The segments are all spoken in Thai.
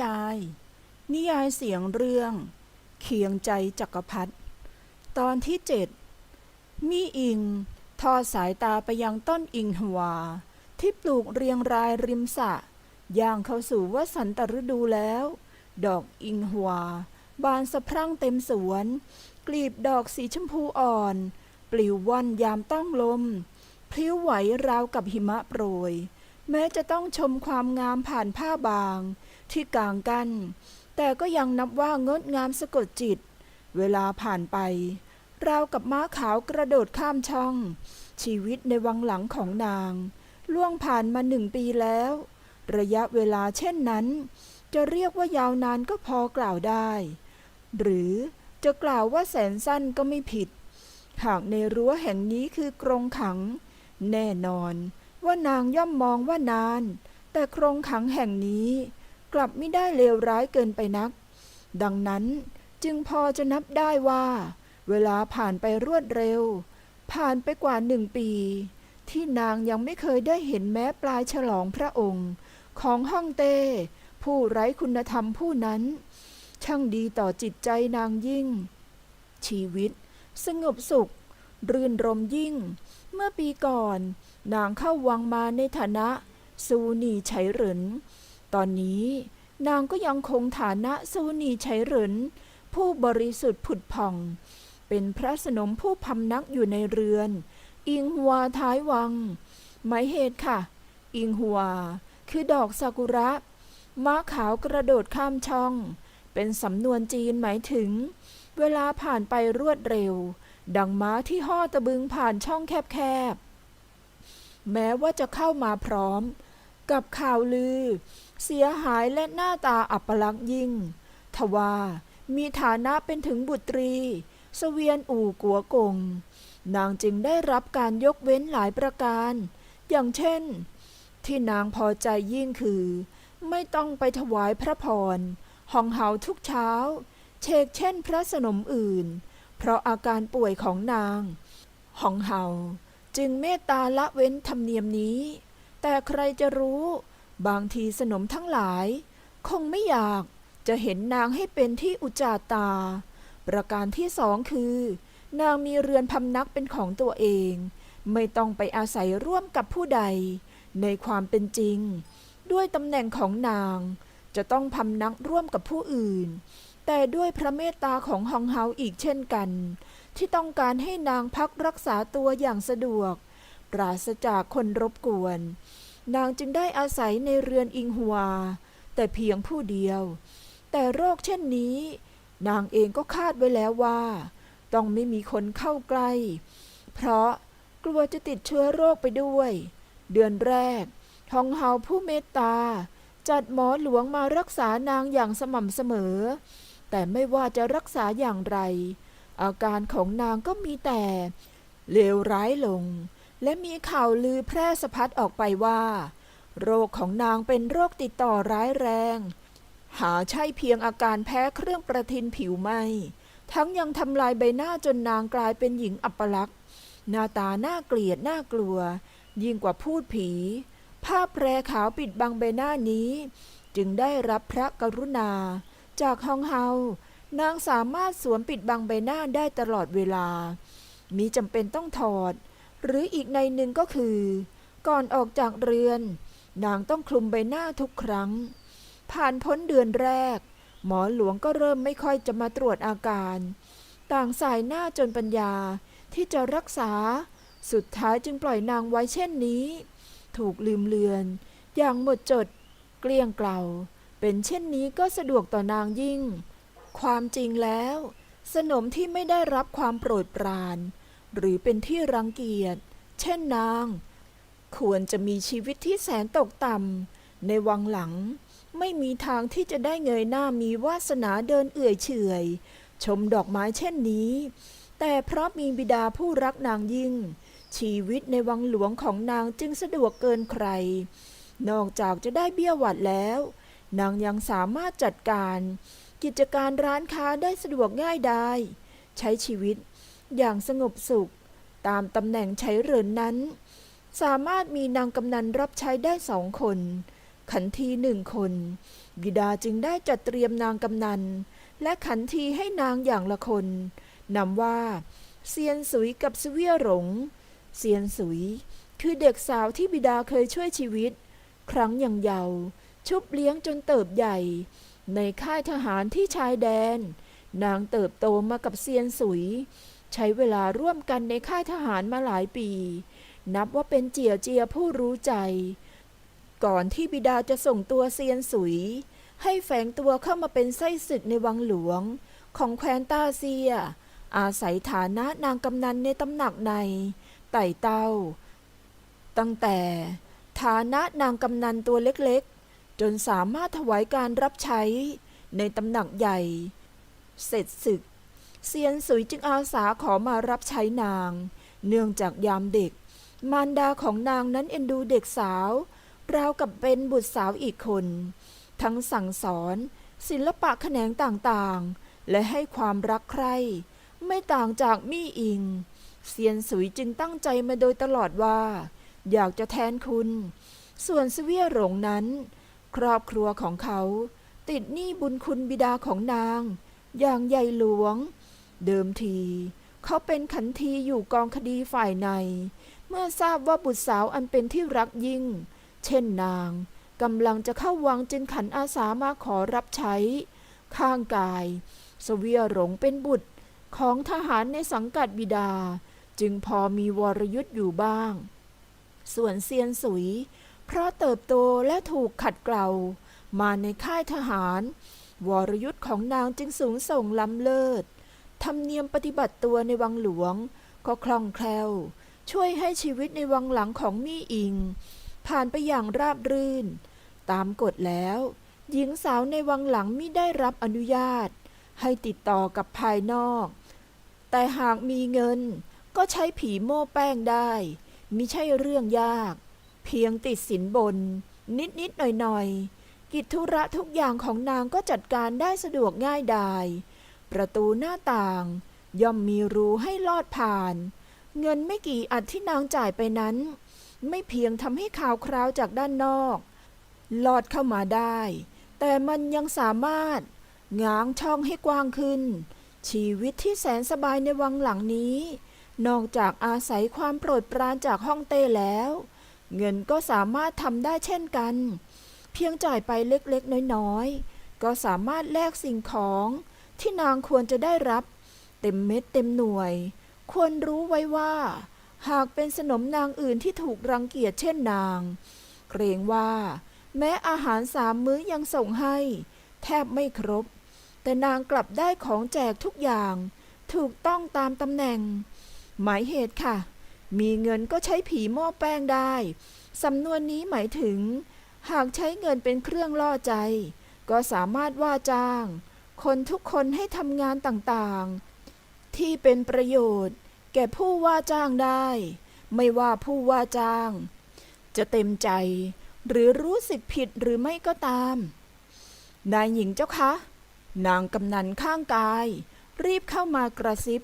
ช่องดินแดนนิยาย นิยายเสียงเรื่อง เคียงใจจักรพรรดิตอนที่เจ็ดมีอิง ทอดสายตาไปยังต้นอิงหวา ที่ปลูกเรียงรายริมสะย่างเข้าสู่วสันตฤดูแล้ว ดอกอิงหวา บานสะพรั่งเต็มสวน กลีบดอกสีชมพูอ่อน ปลิวว่อนยามต้องลมพลิ้วไหวราวกับหิมะโปรย แม้จะต้องชมความงามผ่านผ้าบางที่กลางกันแต่ก็ยังนับว่างดงามสะกดจิต เวลาผ่านไป ราวกับม้าขาวกระโดดข้ามช่อง ชีวิตในวังหลังของนาง ล่วงผ่านมาหนึ่งปีแล้ว ระยะเวลาเช่นนั้น จะเรียกว่ายาวนานก็พอกล่าวได้ หรือจะกล่าวว่าแสนสั้นก็ไม่ผิด หากในรั้วแห่งนี้คือกรงขัง แน่นอน ว่านางย่อมมองว่านาน แต่กรงขังแห่งนี้ กลับไม่ได้เลวร้ายเกินไปนัก ดังนั้นจึงพอจะนับได้ว่า เวลาผ่านไปรวดเร็ว ผ่านไปกว่าหนึ่งปี ที่นางยังไม่เคยได้เห็นแม้ปลายฉลองพระองค์ ของฮ่องเต้ผู้ไร้คุณธรรมผู้นั้น ช่างดีต่อจิตใจนางยิ่ง ชีวิต สงบสุข รื่นรมยิ่ง เมื่อปีก่อน นางเข้าวังมาในฐานะซูนีไฉเหริน ตอนนี้นางก็ยังคงฐานะซูนีไฉเหริน ผู้บริสุทธิ์ผุดผ่อง เป็นพระสนมผู้พำนักอยู่ในเรือน อิงหัวท้ายวัง หมายเหตุค่ะ อิงหัวคือดอกซากุระม้าขาวกระโดดข้ามช่อง เป็นสำนวนจีนหมายถึง เวลาผ่านไปรวดเร็ว ดังม้าที่ห่อตะบึงผ่านช่องแคบๆ แม้ว่าจะเข้ามาพร้อม กับข่าวลือ เสียหายและหน้าตาอัปลักษ์ยิ่ง ทว่ามีฐานะเป็นถึงบุตรีสเวียนอู่กัวกง นางจึงได้รับการยกเว้นหลายประการ อย่างเช่น ที่นางพอใจยิ่งคือ ไม่ต้องไปถวายพระพรห้องเฮาทุกเช้า เชกเช่นพระสนมอื่น เพราะอาการป่วยของนางห้องเฮา จึงเมตตาละเว้นธรรมเนียมนี้ แต่ใครจะรู้ บางทีสนมทั้งหลาย คงไม่อยากจะเห็นนางให้เป็นที่อุจจาตา ประการที่สองคือ นางมีเรือนพำนักเป็นของตัวเอง ไม่ต้องไปอาศัยร่วมกับผู้ใด ในความเป็นจริง ด้วยตำแหน่งของนาง จะต้องพำนักร่วมกับผู้อื่น แต่ด้วยพระเมตตาของฮองเฮาอีกเช่นกัน ที่ต้องการให้นางพักรักษาตัวอย่างสะดวก ปราศจากคนรบกวน นางจึงได้อาศัยในเรือนอิงหัวแต่เพียงผู้เดียว แต่โรคเช่นนี้ นางเองก็คาดไว้แล้วว่า ต้องไม่มีคนเข้าใกล้ เพราะกลัวจะติดเชื้อโรคไปด้วย เดือนแรก ทองเฮาผู้เมตตา จัดหมอหลวงมารักษานางอย่างสม่ำเสมอ แต่ไม่ว่าจะรักษาอย่างไร อาการของนางก็มีแต่ เลวร้ายลง และมีข่าวลือแพร่สะพัดออกไปว่า โรคของนางเป็นโรคติดต่อร้ายแรง หาใช่เพียงอาการแพ้เครื่องประทินผิวไหมทั้งยังทำลายใบหน้าจนนางกลายเป็นหญิงอัปลักษณ์หน้าตาน่าเกลียดน่ากลัว ยิ่งกว่าพูดผี ผ้าแพรขาวปิดบังใบหน้านี้ จึงได้รับพระกรุณา จากฮองเฮา นางสามารถสวมปิดบังใบหน้าได้ตลอดเวลา มีจำเป็นต้องถอด หรืออีกในหนึ่งก็คือ ก่อนออกจากเรือน นางต้องคลุมใบหน้าทุกครั้ง ผ่านพ้นเดือนแรก หมอหลวงก็เริ่มไม่ค่อยจะมาตรวจอาการ ต่างสายหน้าจนปัญญาที่จะรักษา สุดท้ายจึงปล่อยนางไว้เช่นนี้ ถูกลืมเลือน อย่างหมดจด เกลี้ยงเกล่าเป็นเช่นนี้ก็สะดวกต่อนางยิ่ง ความจริงแล้ว สนมที่ไม่ได้รับความโปรดปราน หรือเป็นที่รังเกียจ เช่นนาง ควรจะมีชีวิตที่แสนตกต่ำในวังหลัง ไม่มีทางที่จะได้เงยหน้ามีวาสนาเดินเอื่อยเฉยชมดอกไม้เช่นนี้ แต่เพราะมีบิดาผู้รักนางยิ่ง ชีวิตในวังหลวงของนางจึงสะดวกเกินใคร นอกจากจะได้เบี้ยหวัดแล้ว นางยังสามารถจัดการ กิจการร้านค้าได้สะดวกง่ายดาย ใช้ชีวิตอย่างสงบสุข ตามตำแหน่งใช้เรือนนั้น สามารถมีนางกำนันรับใช้ได้สองคน ขันทีหนึ่งคน บิดาจึงได้จัดเตรียมนางกำนัน และขันทีให้นางอย่างละคนนำว่าเซียนสุยกับเสวียหลงเซียนสุย คือเด็กสาวที่บิดาเคยช่วยชีวิต ครั้งยังเยาว์ชุบเลี้ยงจนเติบใหญ่ ในค่ายทหารที่ชายแดน นางเติบโตมากับเซียนสุย ใช้เวลาร่วมกันในค่ายทหารมาหลายปี นับว่าเป็นเจียเจียผู้รู้ใจ ก่อนที่บิดาจะส่งตัวเซียนสุย ให้แฝงตัวเข้ามาเป็นไส้ศึกในวังหลวง ของแคว้นต้าเซีย อาศัยฐานะนางกำนันในตำหนักใน ไต่เต้า ตั้งแต่ฐานะนางกำนันตัวเล็กๆ จนสามารถถวายการรับใช้ในตำหนักใหญ่ เสร็จศึก เซียนสุยจึงอาสาขอมารับใช้นาง เนื่องจากยามเด็ก มารดาของนางนั้นเอ็นดูเด็กสาว ราวกับเป็นบุตรสาวอีกคน ทั้งสั่งสอน ศิลปะแขนงต่างๆ และให้ความรักใคร่ ไม่ต่างจากมี่อิง เซียนสุยจึงตั้งใจมาโดยตลอดว่า อยากจะแทนคุณ ส่วนเสวียหลงนั้น ครอบครัวของเขา ติดหนี้บุญคุณบิดาของนาง อย่างใหญ่หลวง เดิมที เขาเป็นขันทีอยู่กองคดีฝ่ายใน เมื่อทราบว่าบุตรสาวอันเป็นที่รักยิ่ง เช่นนางกำลังจะเข้าวังจึงขันอาสามาขอรับใช้ ข้างกายเสวียหลงเป็นบุตรของทหารในสังกัดบิดา จึงพอมีวรยุทธ์อยู่บ้าง ส่วนเซียนสุย เพราะเติบโตและถูกขัดเกลามาในค่ายทหาร วรยุทธ์ของนางจึงสูงส่งล้ำเลิศธรรมเนียมปฏิบัติตัวในวังหลวง ก็คล่องแคล่ว ช่วยให้ชีวิตในวังหลังของมี่อิง ผ่านไปอย่างราบรื่น ตามกฎแล้ว หญิงสาวในวังหลังมิได้รับอนุญาต ให้ติดต่อกับภายนอก แต่หากมีเงินก็ใช้ผีโม่แป้งได้มิใช่เรื่องยาก เพียงติดสินบน นิดนิดๆหน่อยหน่อย ๆ กิจธุระทุกอย่างของนางก็จัดการได้สะดวกง่ายดาย ประตูหน้าต่าง ย่อมมีรูให้ลอดผ่าน เงินไม่กี่อัดที่นางจ่ายไปนั้น ไม่เพียงทำให้ข่าวคราวจากด้านนอก ลอดเข้ามาได้ แต่มันยังสามารถง้างช่องให้กว้างขึ้น ชีวิตที่แสนสบายในวังหลังนี้ นอกจากอาศัยความโปรดปรานจากห้องเต้แล้ว เงินก็สามารถทำได้เช่นกัน เพียงจ่ายไปเล็กๆ น้อยๆ ก็สามารถแลกสิ่งของที่นางควรจะได้รับ เต็มเม็ดเต็มหน่วย ควรรู้ไว้ว่า หากเป็นสนมนางอื่นที่ถูกรังเกียจเช่นนาง เกรงว่า แม้อาหารสามมื้อยังส่งให้ แทบไม่ครบ แต่นางกลับได้ของแจกทุกอย่าง ถูกต้องตามตำแหน่ง หมายเหตุค่ะ มีเงินก็ใช้ผีหม้อแป้งได้ สำนวนนี้หมายถึง หากใช้เงินเป็นเครื่องล่อใจ ก็สามารถว่าจ้าง คนทุกคนให้ทำงานต่างๆ ที่เป็นประโยชน์ แก่ผู้ว่าจ้างได้ ไม่ว่าผู้ว่าจ้าง จะเต็มใจ หรือรู้สึกผิดหรือไม่ก็ตาม นายหญิงเจ้าคะ นางกำนันข้างกาย รีบเข้ามากระซิบ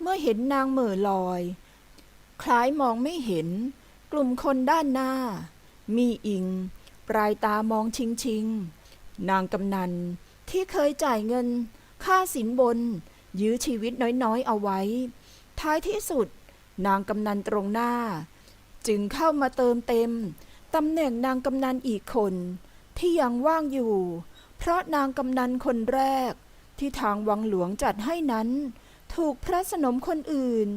เมื่อเห็นนางเหม่อลอย คล้ายมองไม่เห็น กลุ่มคนด้านหน้า มีอิง ปลายตามองชิงชิง นางกำนันที่เคยจ่ายเงิน ค่าสินบน ยื้อชีวิตน้อยๆเอาไว้ ท้ายที่สุด นางกำนันตรงหน้า จึงเข้ามาเติมเต็มตำแหน่งนางกำนันอีกคน ที่ยังว่างอยู่ เพราะนางกำนันคนแรก ที่ทางวังหลวงจัดให้นั้น ถูกพระสนมคนอื่น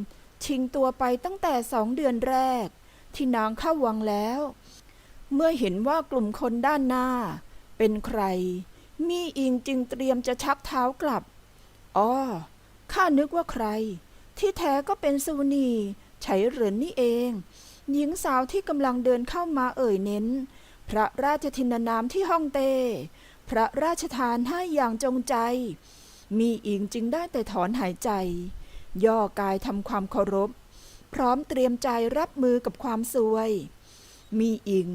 ชิงตัวไปตั้งแต่สองเดือนแรก ที่นางเข้าวังแล้ว เมื่อเห็นว่ากลุ่มคนด้านหน้า เป็นใคร มีอิงจึงเตรียมจะชักเท้ากลับอ๋อข้านึกว่าใคร ที่แท้ก็เป็นสุนีไฉเหรินนี่เอง หญิงสาวที่กำลังเดินเข้ามาเอ่ยเน้น พระราชทินนามที่ห้องเต้ พระราชทานให้อย่างจงใจ มีอิงจึงได้แต่ถอนหายใจ ย่อกายทำความเคารพ พร้อมเตรียมใจรับมือกับความซวย มีอิง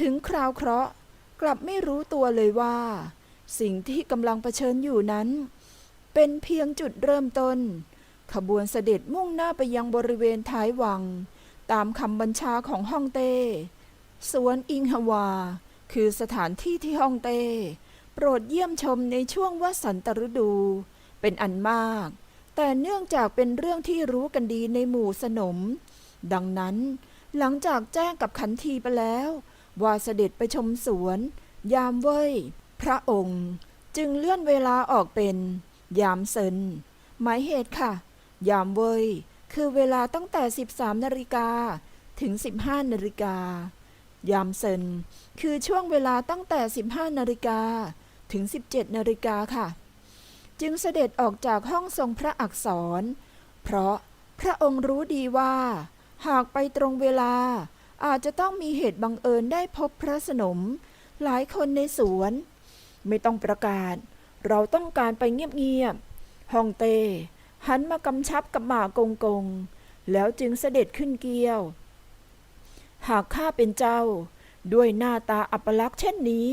ถึงคราวเคราะห์กลับไม่รู้ตัวเลยว่า สิ่งที่กำลังเผชิญอยู่นั้น เป็นเพียงจุดเริ่มต้น ขบวนเสด็จมุ่งหน้าไปยังบริเวณท้ายวัง ตามคำบัญชาของฮ่องเต้ สวนอิงฮวา คือสถานที่ที่ฮ่องเต้ โปรดเยี่ยมชมในช่วงวสันตฤดู เป็นอันมาก แต่เนื่องจากเป็นเรื่องที่รู้กันดีในหมู่สนม ดังนั้นหลังจากแจ้งกับขันทีไปแล้ว ว่าเสด็จไปชมสวน ยามเว้ย พระองค์จึงเลื่อนเวลาออกเป็น ยามเซินหมายเหตุค่ะ ยามเว้ย คือเวลาตั้งแต่ 13นาฬิกาถึง 15นาฬิกา ยามเซินคือช่วงเวลาตั้งแต่ 15นาฬิกาถึง 17นาฬิกาค่ะ จึงเสด็จออกจากห้องทรงพระอักษร เพราะพระองค์รู้ดีว่า หากไปตรงเวลา อาจจะต้องมีเหตุบังเอิญได้พบพระสนม หลายคนในสวน ไม่ต้องประกาศ เราต้องการไปเงียบๆฮองเต้หันมากำชับกับหมากงกง แล้วจึงเสด็จขึ้นเกี้ยว หากข้าเป็นเจ้า ด้วยหน้าตาอัปลักษณ์เช่นนี้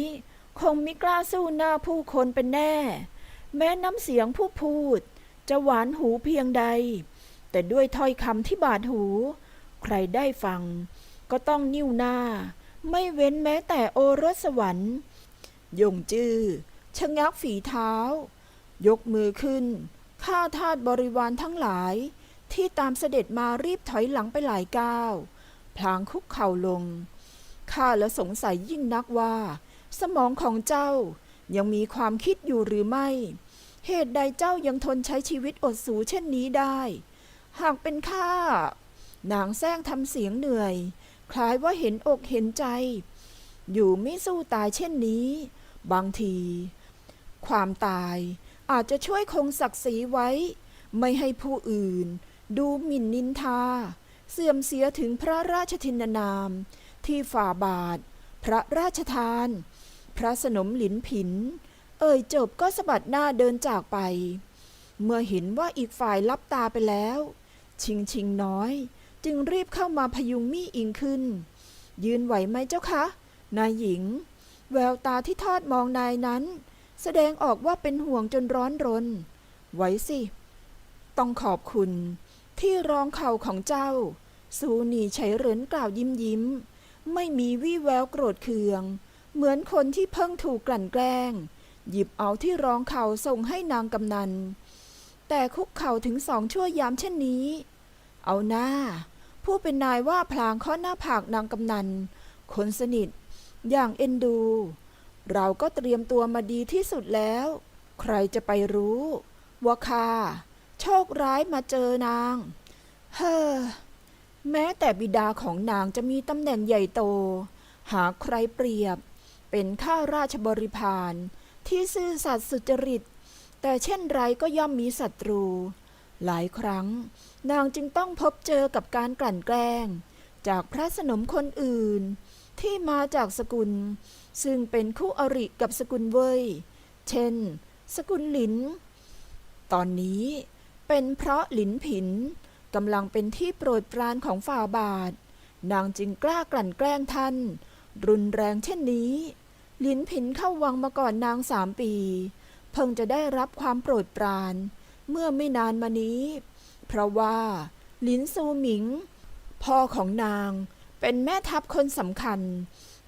คงมิกล้าสู้หน้าผู้คนเป็นแน่ แม้น้ำเสียงผู้พูด จะหวานหูเพียงใด แต่ด้วยถ้อยคำที่บาดหู ใครได้ฟัง ก็ต้องนิ้วหน้า ไม่เว้นแม้แต่โอรสสวรรค์ยงจื้อชะงักฝีเท้า ยกมือขึ้นข้าทาสบริวารทั้งหลาย ที่ตามเสด็จมารีบถอยหลังไปหลายก้าวพลางคุกเข่าลงข้าและสงสัยยิ่งนักว่า สมองของเจ้า ยังมีความคิดอยู่หรือไม่ เหตุใดเจ้ายังทนใช้ชีวิตอดสูเช่นนี้ได้ หากเป็นข้านางแซงทำเสียงเหนื่อย คล้ายว่าเห็นอกเห็นใจ อยู่ไม่สู้ตายเช่นนี้ บางที ความตายอาจจะช่วยคงศักดิ์ศรีไว้ ไม่ให้ผู้อื่น ดูหมิ่นนินทา เสื่อมเสียถึงพระราชทินนาม ที่ฝ่าบาท พระราชทาน พระสนมหลินผิน เอ่ยจบก็สะบัดหน้าเดินจากไป เมื่อเห็นว่าอีกฝ่ายลับตาไปแล้ว ชิงชิงน้อย จึงรีบเข้ามาพยุงมี่อิงขึ้น ยืนไหวไหมเจ้าคะ นายหญิง แววตาที่ทอดมองนายนั้น แสดงออกว่าเป็นห่วงจนร้อนรนไหวสิ ต้องขอบคุณ ที่รองเข่าของเจ้า สูนีไฉเหรินกล่าวยิ้มยิ้ม ไม่มีวี่แววโกรธเคือง เหมือนคนที่เพิ่งถูกกลั่นแกล้ง หยิบเอาที่รองเข่าส่งให้นางกำนัน แต่คุกเข่าถึงสองชั่วยามเช่นนี้ เอาหน้า ผู้เป็นนายว่าพลางข้อหน้าผากนางกำนัน คนสนิท อย่างเอ็นดู เราก็เตรียมตัวมาดีที่สุดแล้ว ใครจะไปรู้ว่าข้าโชคร้ายมาเจอนาง เฮ้อ แม้แต่บิดาของนางจะมีตำแหน่งใหญ่โต หาใครเปรียบ เป็นข้าราชบริพารที่ซื่อสัตย์สุจริต แต่เช่นไรก็ย่อมมีศัตรู หลายครั้ง นางจึงต้องพบเจอกับการกลั่นแกล้ง จากพระสนมคนอื่น ที่มาจากสกุล ซึ่งเป็นคู่อริกับสกุลเว่ยเช่น สกุลหลิน ตอนนี้เป็นเพราะหลินผินกำลังเป็นที่โปรดปรานของฝ่าบาท นางจึงกล้ากลั่นแกล้งท่าน รุนแรงเช่นนี้ ลินผินเข้าวังมาก่อนนางสามปี เพิ่งจะได้รับความโปรดปราน เมื่อไม่นานมานี้ เพราะว่าหลินซูหมิง พ่อของนางเป็นแม่ทัพคนสำคัญ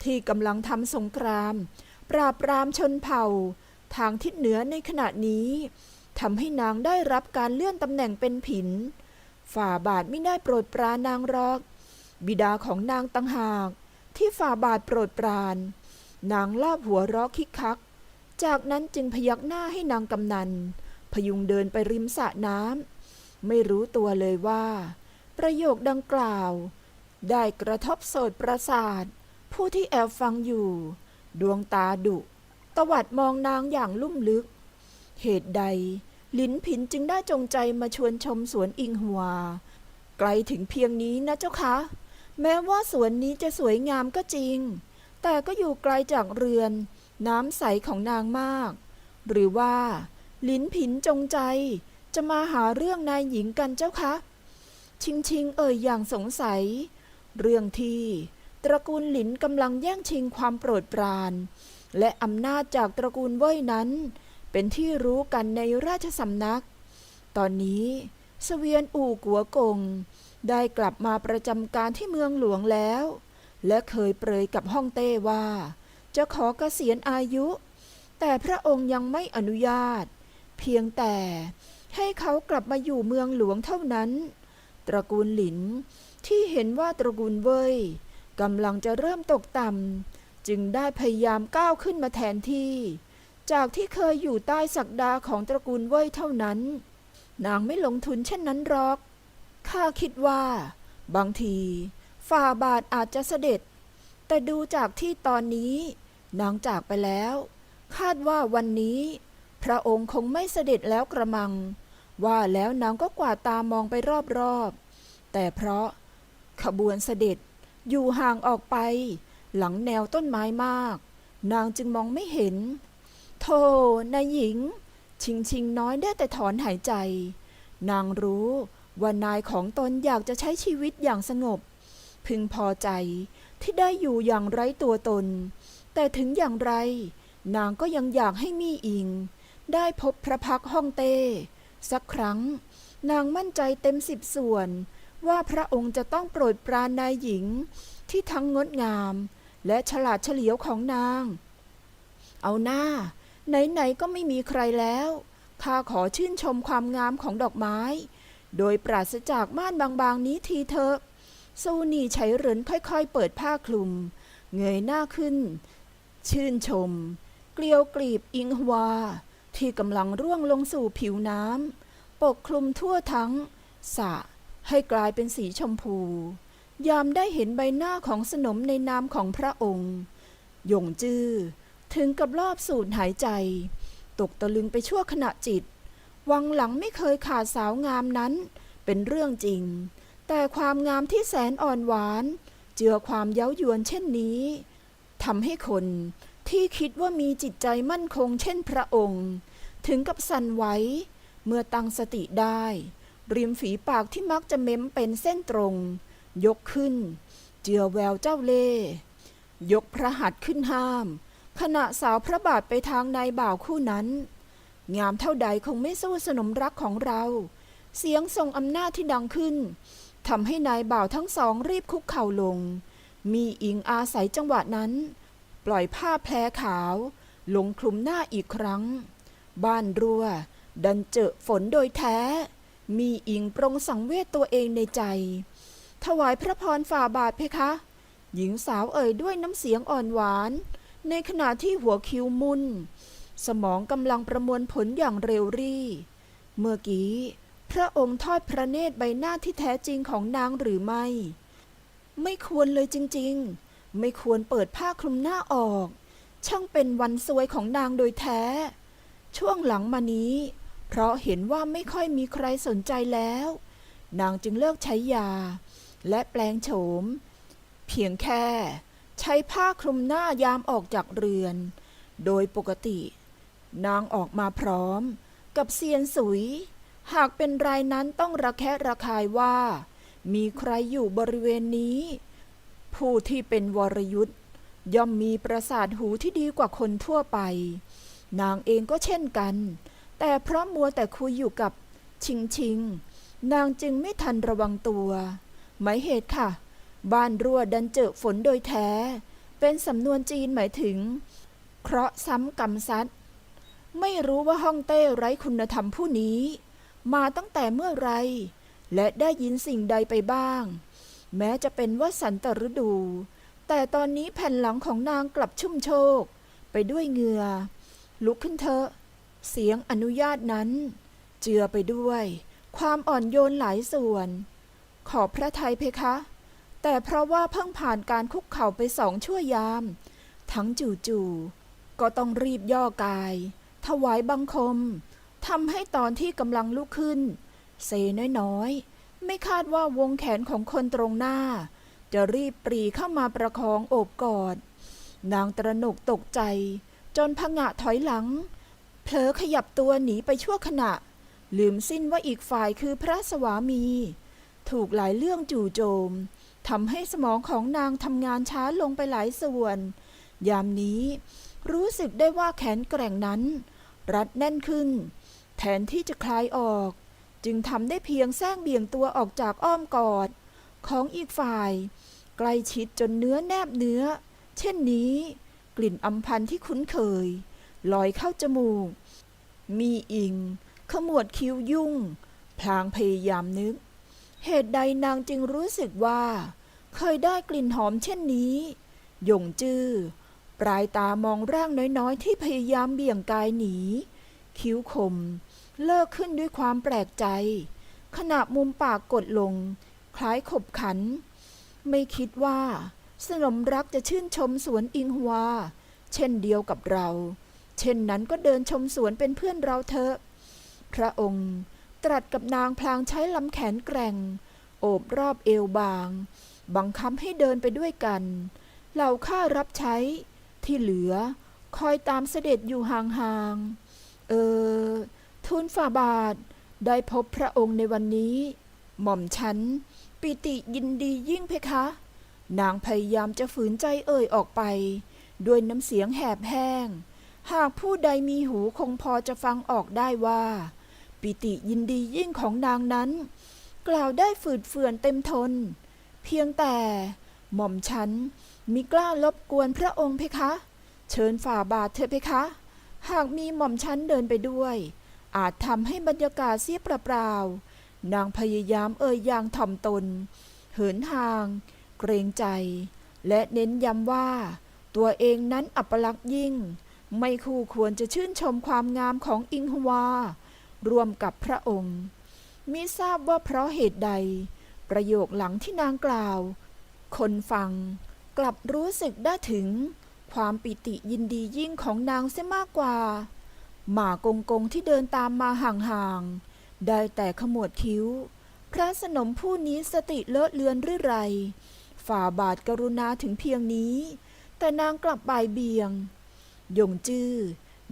ที่กำลังทำสงคราม ปราบปรามชนเผ่า ทางทิศเหนือในขณะนี้ทำให้นางได้รับการเลื่อนตำแหน่งเป็นผิน ฝ่าบาทไม่ได้โปรดปรานนางรอก บิดาของนางตังหาก ที่ฝ่าบาทโปรดปราน นางลาบหัวเรอกคิกคัก จากนั้นจึงพยักหน้าให้นางกำนัน พยุงเดินไปริมสระน้ำไม่รู้ตัวเลยว่า ประโยคดังกล่าว ได้กระทบโสดประสาท ผู้ที่แอบฟังอยู่ ดวงตาดุ ตวัดมองนางอย่างลุ่มลึก เหตุใด ลินผินจึงได้จงใจมาชวนชมสวนอิงหัวไกลถึงเพียงนี้นะเจ้าคะ แม้ว่าสวนนี้จะสวยงามก็จริง แต่ก็อยู่ไกลจากเรือน น้ำใสของนางมาก หรือว่า ลินผินจงใจ จะมาหาเรื่องนายหญิงกันเจ้าคะ ชิงชิงเอ่ยอย่างสงสัย เรื่องที่ตระกูลหลินกำลังแย่งชิงความโปรดปราน และอำนาจจากตระกูลเว่ยนั้น เป็นที่รู้กันในราชสำนัก ตอนนี้เสวียนอู่กัวกง ได้กลับมาประจำการที่เมืองหลวงแล้ว และเคยเปรยกับฮ่องเต้ว่า จะขอเกษียณอายุ แต่พระองค์ยังไม่อนุญาต เพียงแต่ให้เขากลับมาอยู่เมืองหลวงเท่านั้น ตระกูลหลินที่เห็นว่าตระกูลเว่ยกำลังจะเริ่มตกต่ำจึงได้พยายามก้าวขึ้นมาแทนที่ จากที่เคยอยู่ใต้ศักดาของตระกูลเว่ยเท่านั้น นางไม่ลงทุนเช่นนั้นหรอก ข้าคิดว่า บางที ฝ่าบาทอาจจะเสด็จ แต่ดูจากที่ตอนนี้ นางจากไปแล้ว คาดว่าวันนี้ พระองค์คงไม่เสด็จแล้วกระมัง ว่าแล้วนางก็กวาดตามองไปรอบๆ แต่เพราะ ขบวนเสด็จอยู่ห่างออกไป หลังแนวต้นไม้มาก นางจึงมองไม่เห็น โธ่นายหญิง ชิงชิงน้อยได้แต่ถอนหายใจ นางรู้ว่านายของตนอยากจะใช้ชีวิตอย่างสงบ พึงพอใจที่ได้อยู่อย่างไร้ตัวตน แต่ถึงอย่างไร นางก็ยังอยากให้มี่อิง ได้พบพระพักตร์ฮ่องเต้ สักครั้ง นางมั่นใจเต็มสิบส่วน ว่าพระองค์จะต้องโปรดปรานนายหญิงที่ทั้งงดงาม และฉลาดเฉลียวของนาง เอาหน้า ไหนๆก็ไม่มีใครแล้วข้าขอชื่นชมความงามของดอกไม้ โดยปราศจากม่านบางๆนี้ทีเถอะ ซูนี่ไฉเหรินค่อยๆ เปิดผ้าคลุม เงยหน้าขึ้น ชื่นชม เกลียวกลีบอิงฮวา ที่กำลังร่วงลงสู่ผิวน้ำปกคลุมทั่วทั้งสะให้กลายเป็นสีชมพู ยามได้เห็นใบหน้าของสนมในนามของพระองค์ยงจื้อถึงกับรอบสูดหายใจ ตกตะลึงไปชั่วขณะจิต วังหลังไม่เคยขาดสาวงามนั้น เป็นเรื่องจริง แต่ความงามที่แสนอ่อนหวาน เจือความเย้ายวนเช่นนี้ทำให้คนที่คิดว่ามีจิตใจมั่นคงเช่นพระองค์ ถึงกับสั่นไหวเมื่อตั้งสติได้ ริมฝีปากที่มักจะเม้มเป็นเส้นตรง ยกขึ้น เจือแววเจ้าเล่ห์ยกพระหัตถ์ขึ้นห้าม ขณะสาวพระบาทไปทางนายบ่าวคู่นั้น งามเท่าใดคงไม่สู้สนมรักของเรา เสียงทรงอำนาจที่ดังขึ้น ทำให้นายบ่าวทั้งสองรีบคุกเข่าลง มีอิงอาศัยจังหวะนั้น ปล่อยผ้าแพรขาว ลงคลุมหน้าอีกครั้ง บ้านรั่วดันเจอฝนโดยแท้ มีอิงปรงสังเวชตัวเองในใจ ถวายพระพรฝ่าบาทเพคะ หญิงสาวเอ่ยด้วยน้ำเสียงอ่อนหวาน ในขณะที่หัวคิ้วมุนสมองกำลังประมวลผลอย่างเร็วรี่ เมื่อกี้ พระองค์ทอดพระเนตรใบหน้าที่แท้จริงของนางหรือไม่ ไม่ควรเลยจริงๆ ไม่ควรเปิดผ้าคลุมหน้าออก ช่างเป็นวันซวยของนางโดยแท้ ช่วงหลังมานี้ เพราะเห็นว่าไม่ค่อยมีใครสนใจแล้ว นางจึงเลิกใช้ยา และแปลงโฉม เพียงแค่ ใช้ผ้าคลุมหน้ายามออกจากเรือน โดยปกติ นางออกมาพร้อม กับเซียนสุย หากเป็นรายนั้นต้องระแคะระคายว่า มีใครอยู่บริเวณนี้ ผู้ที่เป็นวรยุทธ์ย่อมมีประสาทหูที่ดีกว่าคนทั่วไป นางเองก็เช่นกัน แต่เพราะมัวแต่คุยอยู่กับชิงชิง นางจึงไม่ทันระวังตัว หมายเหตุค่ะ บ้านรั่วดันเจอฝนโดยแท้ เป็นสำนวนจีนหมายถึง เคราะห์ซ้ำกรรมซัดไม่รู้ว่าฮ่องเต้ไร้คุณธรรมผู้นี้ มาตั้งแต่เมื่อไร และได้ยินสิ่งใดไปบ้าง แม้จะเป็นว่าสันตฤดู แต่ตอนนี้แผ่นหลังของนางกลับชุ่มโชก ไปด้วยเหงื่อ ลุกขึ้นเถอะ เสียงอนุญาตนั้น เจือไปด้วย ความอ่อนโยนหลายส่วน ขอพระทัยเพคะ แต่เพราะว่าเพิ่งผ่านการคุกเข่าไปสองชั่วยาม ทั้งจู่ๆก็ต้องรีบย่อกาย ถวายบังคม ทำให้ตอนที่กำลังลุกขึ้น เซน้อยๆ ไม่คาดว่าวงแขนของคนตรงหน้า จะรีบปรีเข้ามาประคองโอบกอด นางตระหนกตกใจ จนพงะถอยหลัง เผลอขยับตัวหนีไปชั่วขณะ ลืมสิ้นว่าอีกฝ่ายคือพระสวามี ถูกหลายเรื่องจู่โจมทำให้สมองของนางทำงานช้าลงไปหลายส่วน ยามนี้รู้สึกได้ว่าแขนแกร่งนั้น รัดแน่นขึ้น แทนที่จะคลายออก จึงทำได้เพียงแซงเบี่ยงตัวออกจากอ้อมกอด ของอีกฝ่าย ใกล้ชิดจนเนื้อแนบเนื้อ เช่นนี้ กลิ่นอัมพันที่คุ้นเคย ลอยเข้าจมูก มีอิง ขมวดคิ้วยุ่ง พลางพยายามนึก เหตุใดนางจึงรู้สึกว่า เคยได้กลิ่นหอมเช่นนี้หยงจื้อปลายตามองร่างน้อยๆ ที่พยายามเบี่ยงกายหนี คิ้วคม เลิกขึ้นด้วยความแปลกใจ ขณะมุมปากกดลง คล้ายขบขัน ไม่คิดว่า สนมรักจะชื่นชมสวนอิงฮวา เช่นเดียวกับเรา เช่นนั้นก็เดินชมสวนเป็นเพื่อนเราเถอะ พระองค์ตรัสกับนางพลางใช้ลำแขนแกร่ง โอบรอบเอวบาง บังคับให้เดินไปด้วยกัน เหล่าข้ารับใช้ที่เหลือคอยตามเสด็จอยู่ห่างๆ เออทูลฝ่าบาท ได้พบพระองค์ในวันนี้ หม่อมฉัน ปิติยินดียิ่งเพคะ นางพยายามจะฝืนใจเอ่ยออกไป ด้วยน้ำเสียงแหบแห้ง หากผู้ใดมีหูคงพอจะฟังออกได้ว่า ปิติยินดียิ่งของนางนั้น กล่าวได้ฝืดเฟือนเต็มทน เพียงแต่หม่อมฉันมิกล้ารบกวนพระองค์เพคะ เชิญฝ่าบาทเถอะเพคะ หากมีหม่อมฉันเดินไปด้วย อาจทำให้บรรยากาศเสียเปล่าๆนางพยายามเอ่ยยางถ่อมตน เหินห่าง เกรงใจ และเน้นย้ำว่า ตัวเองนั้นอัปลักษณ์ยิ่ง ไม่คู่ควรจะชื่นชมความงามของอิงฮวา รวมกับพระองค์มิทราบว่าเพราะเหตุใด ประโยคหลังที่นางกล่าว คนฟังกลับรู้สึกได้ถึง ความปิติยินดียิ่งของนางเสียมากกว่า หมากงกงที่เดินตามมาห่างๆ ได้แต่ขมวดคิ้ว พระสนมผู้นี้สติเลอะเลือนหรือไร ฝ่าบาทกรุณาถึงเพียงนี้ แต่นางกลับบ่ายเบียง ยงจื้อ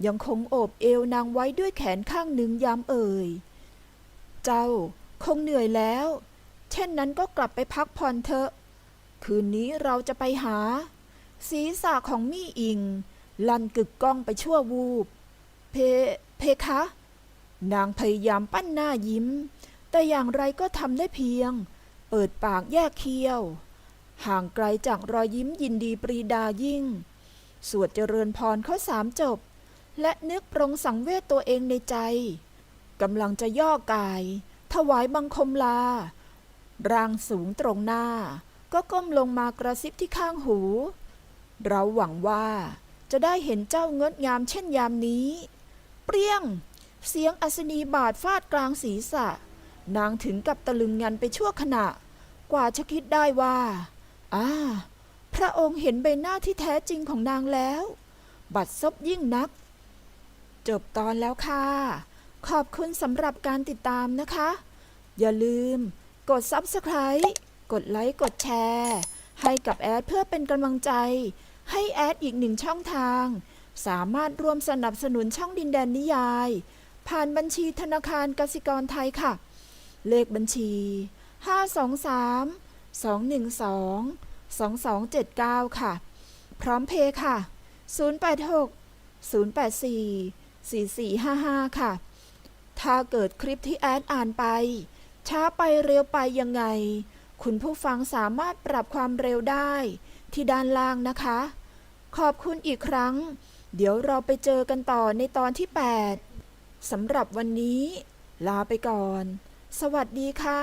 ยังคงโอบเอวนางไว้ด้วยแขนข้างหนึ่งยามเอ่ย เจ้าคงเหนื่อยแล้ว เช่นนั้นก็กลับไปพักผ่อนเถอะ คืนนี้เราจะไปหา ศีรษะของมี่อิง ลั่นกึกก้องไปชั่ววูบ เพ เพคะ นางพยายามปั้นหน้ายิ้ม แต่อย่างไรก็ทำได้เพียง เปิดปากแยกเคี้ยว ห่างไกลจากรอยยิ้มยินดีปรีดายิ่ง สวดเจริญพรเขาสามจบ และนึกปรงสังเวชตัวเองในใจกำลังจะย่อกาย ถวายบังคมลา ร่างสูงตรงหน้า ก็ก้มลงมากระซิบที่ข้างหู เราหวังว่าจะได้เห็นเจ้าเงดงามเช่นยามนี้ เปรี้ยง เสียงอัศนีบาดฟาดกลางศีรษะ นางถึงกับตะลึงงันไปชั่วขณะ กว่าจะคิดได้ว่าอ่าพระองค์เห็นใบหน้าที่แท้จริงของนางแล้ว บัดซบยิ่งนัก จบตอนแล้วค่ะ ขอบคุณสำหรับการติดตามนะคะ อย่าลืม กด Subscribe กดไลค์ กดแชร์ ให้กับแอดเพื่อเป็นกำลังใจ ให้แอดอีกหนึ่งช่องทาง สามารถร่วมสนับสนุนช่องดินแดนนิยาย ผ่านบัญชีธนาคารกสิกรไทยค่ะ เลขบัญชี 523 212 2279 ค่ะ พร้อมเพย์ค่ะ 086 084 4455 ค่ะ ถ้าเกิดคลิปที่แอดอ่านไป ช้าไปเร็วไปยังไง คุณผู้ฟังสามารถปรับความเร็วได้ ที่ด้านล่างนะคะ ขอบคุณอีกครั้ง เดี๋ยวเราไปเจอกันต่อในตอนที่ 8สำหรับวันนี้ ลาไปก่อน สวัสดีค่ะ